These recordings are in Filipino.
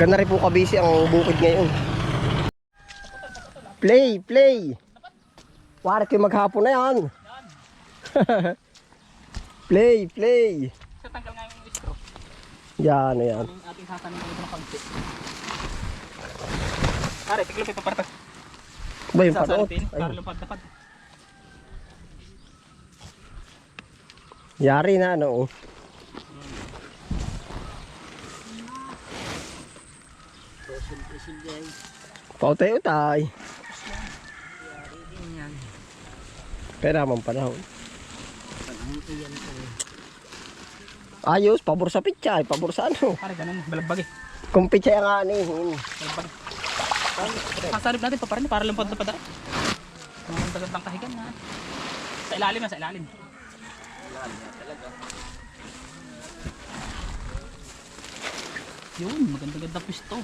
Ganda rin po kabisi ang bukid ngayon. Play, play. Para kayo maghapon na yan. play, play. Sa tanggal nga yung istro. Yan, yan. Ating ko ito ng pagsi. Pare, tiklop ito para Ba yung? Sasalitin, para Ayun. lumpad dapat. Yari na ano. oh. Pautay-utay. Pera man panahon. Ayos, pabor sa pitsa, pabor sa ano. Pare, ganun, balagbag eh. Kung pitsa yung anihin. Balagbag. Sasalip natin pa para para lumpad na padara. Ang dagat ng kahigan na. Sa ilalim na, sa ilalim. Yun, maganda-ganda pisto.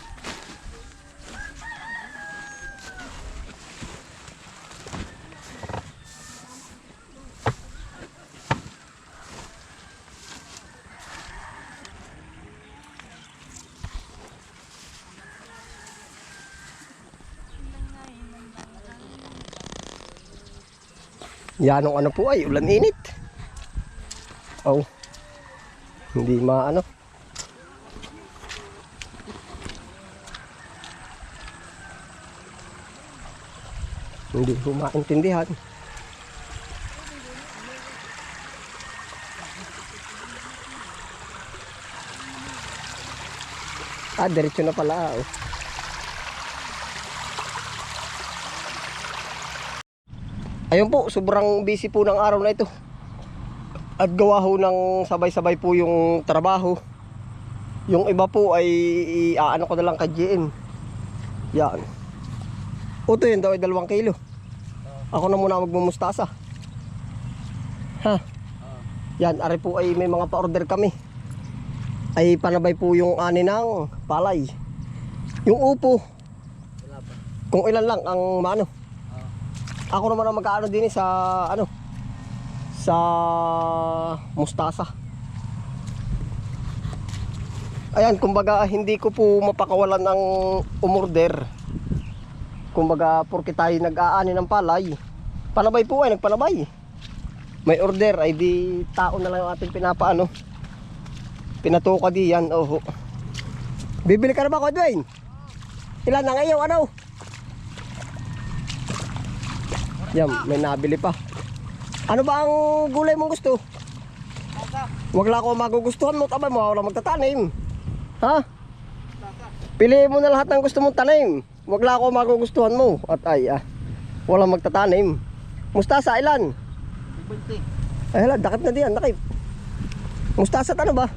Yan ang ano po ay, ulan init. Oh. Hindi maano. Hindi ko maintindihan. Ah, diretso na pala. Oh. Ayun po, sobrang busy po ng araw na ito. At gawa ho ng sabay-sabay po yung trabaho. Yung iba po ay iaano ko na lang kay GM. Yan. Uto yun daw ay dalawang kilo. Ako na muna magmumustasa. Ha? Yan, ari po ay may mga pa-order kami. Ay panabay po yung ani ng palay. Yung upo. Kung ilan lang ang mano. Ako naman ang mag-aano din eh sa ano sa mustasa. Ayan, kumbaga hindi ko po mapakawalan ng umorder. Kumbaga porque tayo nag-aani ng palay. Panabay po ay nagpanabay. May order ay di tao na lang yung ating pinapaano. Pinatuka di yan, oho. Bibili ka na ba ko, Dwayne? Ilan na ngayon, ano? Yan, may nabili pa. Ano ba ang gulay mong gusto? Wag lang ako magugustuhan mo, tabay mo, wala magtatanim. Ha? Piliin mo na lahat ng gusto mong tanim. Wag lang ako magugustuhan mo. At ay, ah, walang magtatanim. Mustasa, ilan? 20. Ay, hala, dakit na diyan, nakip. Mustasa, ano ba?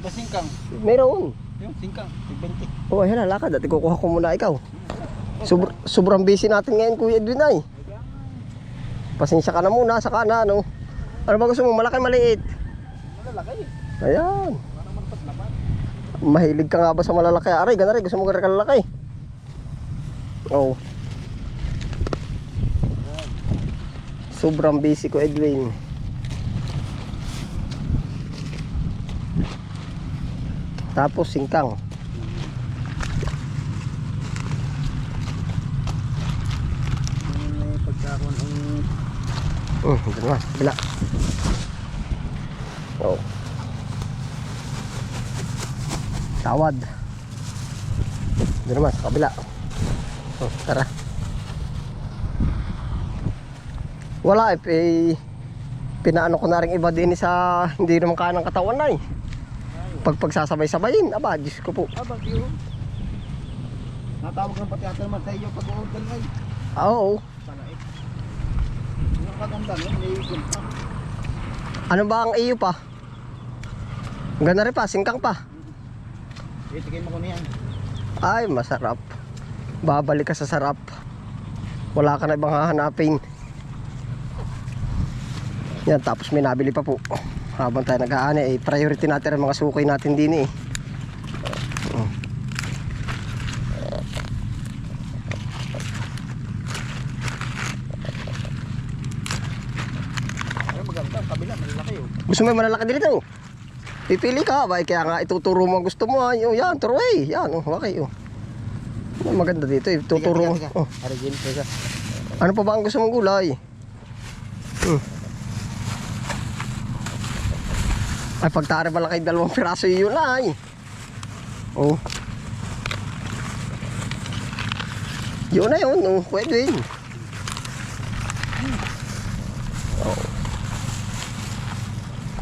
Iba singkang. Mayroon. Yung singkang, 20. Oh, ay, hala, lakad. At kukuha ko muna ikaw. Sobr sobrang busy natin ngayon, Kuya Edwin ay. Pasensya ka na muna sa kana, ano. Ano ba gusto mo? Malaki, maliit? Malalaki. Ayan. Mahilig ka nga ba sa malalaki? Aray, gana rin. Gusto mo ka lalaki? Oh. Sobrang busy ko, Edwin. Tapos singkang. May pagkakon ang Hmm, dito naman. Bila. Oh. Tawad. Dito naman, sa kabila. Oh, tara. Wala eh, eh, pinaano ko na rin iba din sa hindi naman kaya ng katawan na eh. Pag pagsasabay-sabayin, aba, Diyos ko po. abag yun. Natawag ng pati ata naman sa iyo pag-order ngay. Ah, Oo. Eh. Yung kaganda nun, may gunta. Ano ba ang iyo pa? Ganda rin pa, singkang pa. Itigay mo ko niyan. Ay, masarap. Babalik ka sa sarap. Wala ka na ibang hahanapin. Yan, tapos may nabili pa po. Habang tayo nag-aani, eh, priority natin ang mga suki natin din eh. Oh. Ay maganda, kabila, malalaki yun. Gusto mo yung malalaki dito? Pipili ka ba? Kaya nga ituturo mo ang gusto mo. Ay, oh, yan, turo eh. Yan, oh, okay. Oh. Maganda dito eh. Tuturo mo. Oh. Arigin, teka. Ano pa ba ang gusto mong gulay? Hmm. Ay, pagtari pala kay dalawang piraso yun ay. Oh. Yun na yun, oh. Pwede yun.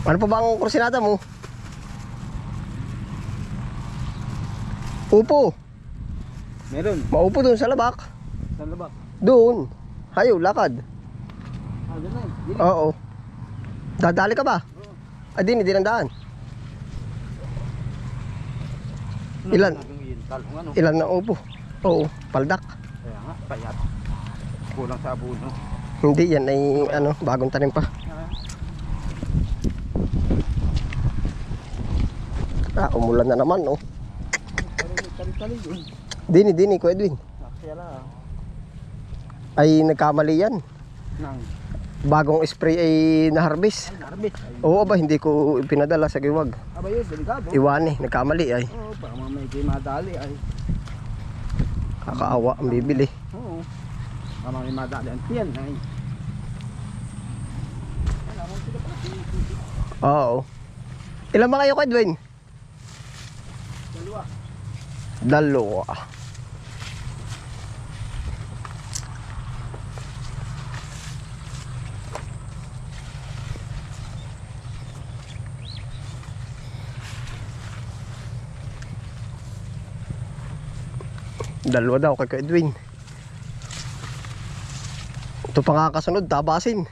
Ano pa ba ang kursinada mo? Upo. Meron. Maupo doon sa labak. Saan labak? Doon. Hayo, lakad. Ah, dyan na. Dili. Oo. Dadali ka ba? Ah, di, hindi daan. Ilan? Talong ano? Ilan na upo? Oo, paldak. Kaya nga, payat. Kulang sa abono. Hindi, yan ay ano, bagong tanim pa. Ah, umulan na naman, oh. Dini, dini, Kuya Edwin. Ay, nagkamali yan. Bagong spray ay. Ay, Oo ba, hindi ko pinadala sa giwag. aba yun, delikado. Iwani, nagkamali ay. Oo, baka mamay kayo madali ay. Kakaawa ang bibili. Oo. Baka mamay madali ang tiyan ay. Oo. Ilan ba kayo, Edwin? Dalawa. Dalawa. Daw kay Edwin. Ito pa nga kasunod, tabasin.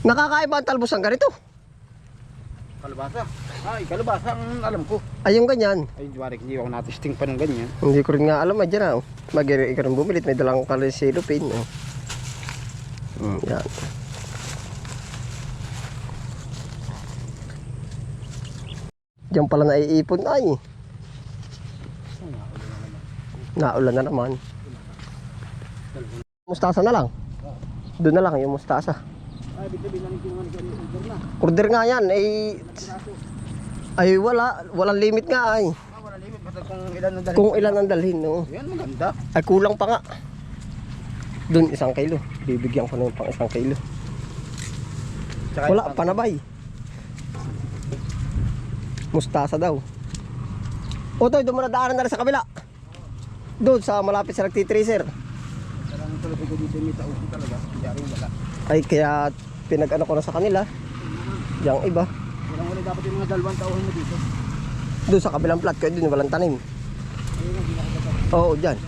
Nakakaiba ang talbos ang ganito. Kalabasa. Ay, kalabasa ang alam ko. Ay, yung ganyan. Ay, Juarek, hindi ako natisting pa ng ganyan. Hindi ko rin nga alam, ay dyan na. Oh. Mag-ikaw rin bumilit, may dalang kalisilupin. Oh. Mm, yan. Diyan pala naiipon ay. Naulan na naman. Mustasa na lang. Doon na lang yung mustasa. Order na. Nga yan, ay... Ay wala, walang limit nga ay. Kung ilan ang dali. Kung ilan ang dalhin, no. Yan, maganda. Ay kulang pa nga. Doon isang kilo. Bibigyan ko ng pang isang kilo. Tsaka Wala, yung- panabay. Mustasa daw. O Toy, doon mo na daanan na rin sa kabila. Doon sa malapit sa nagtitracer. Talaga dito may tauhan talaga. Yari wala. Ay kaya pinag-ano ko na sa kanila. Yang iba. Walang wala dapat yung mga dalawang tauhan mo dito. Doon sa kabilang plat, kaya doon walang tanim. Oo, dyan.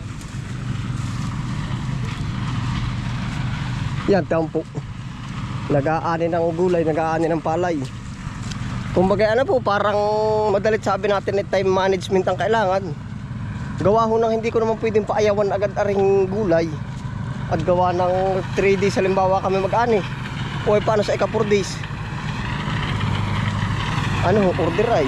Yan, tampo. Nag-aani ng gulay, nag-aani ng palay. Kumbaga ano po, parang madalit sabi natin na time management ang kailangan. Gawa ho nang hindi ko naman pwedeng paayawan agad aring gulay. At gawa ng 3 days halimbawa kami mag-ani. O paano sa ika 4 days? Ano, order ay.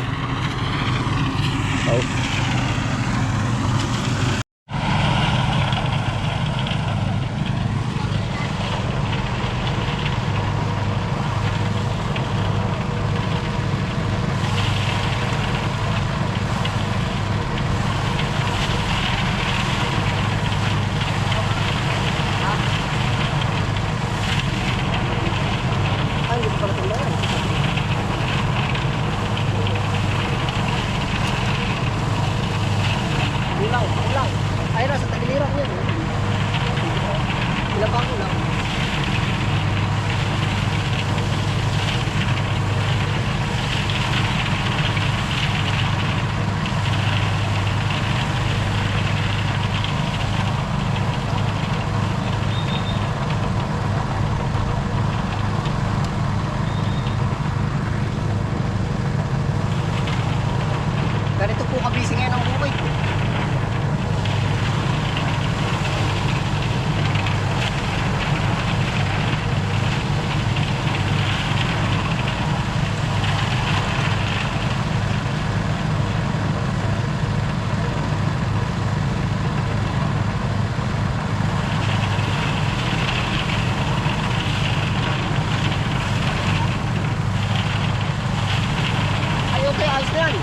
Ayos na yan.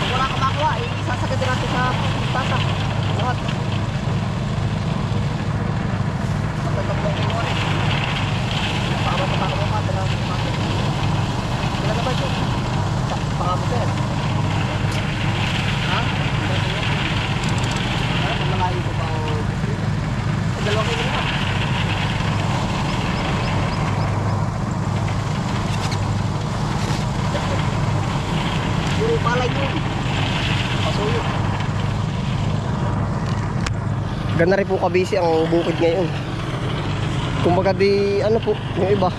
Pag wala kang makuha, eh, isasagad din natin sa tasa. Lahat. Magandang kayo ulit. Pakabot na pakabot pa, dala sa pakabot. Dala na ba ito? Pa- Pakabot na yan. Ha? Ano, pag malayo ko pa o Eh, dalawa kayo na. Puro palay yun. Pasuyo. Ganda rin po kabisi ang bukid ngayon. Kumbaga di ano po, yung iba.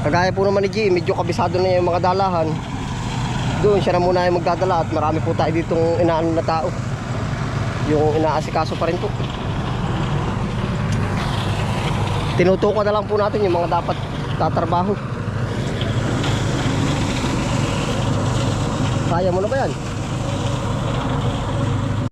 Kagaya po naman ni G, medyo kabisado na yung mga dalahan. Doon siya na muna yung magdadala at marami po tayo ditong inaano na tao. Yung inaasikaso pa rin po. Tinutukan na lang po natin yung mga dapat tatrabaho. Kaya mo na ba yan?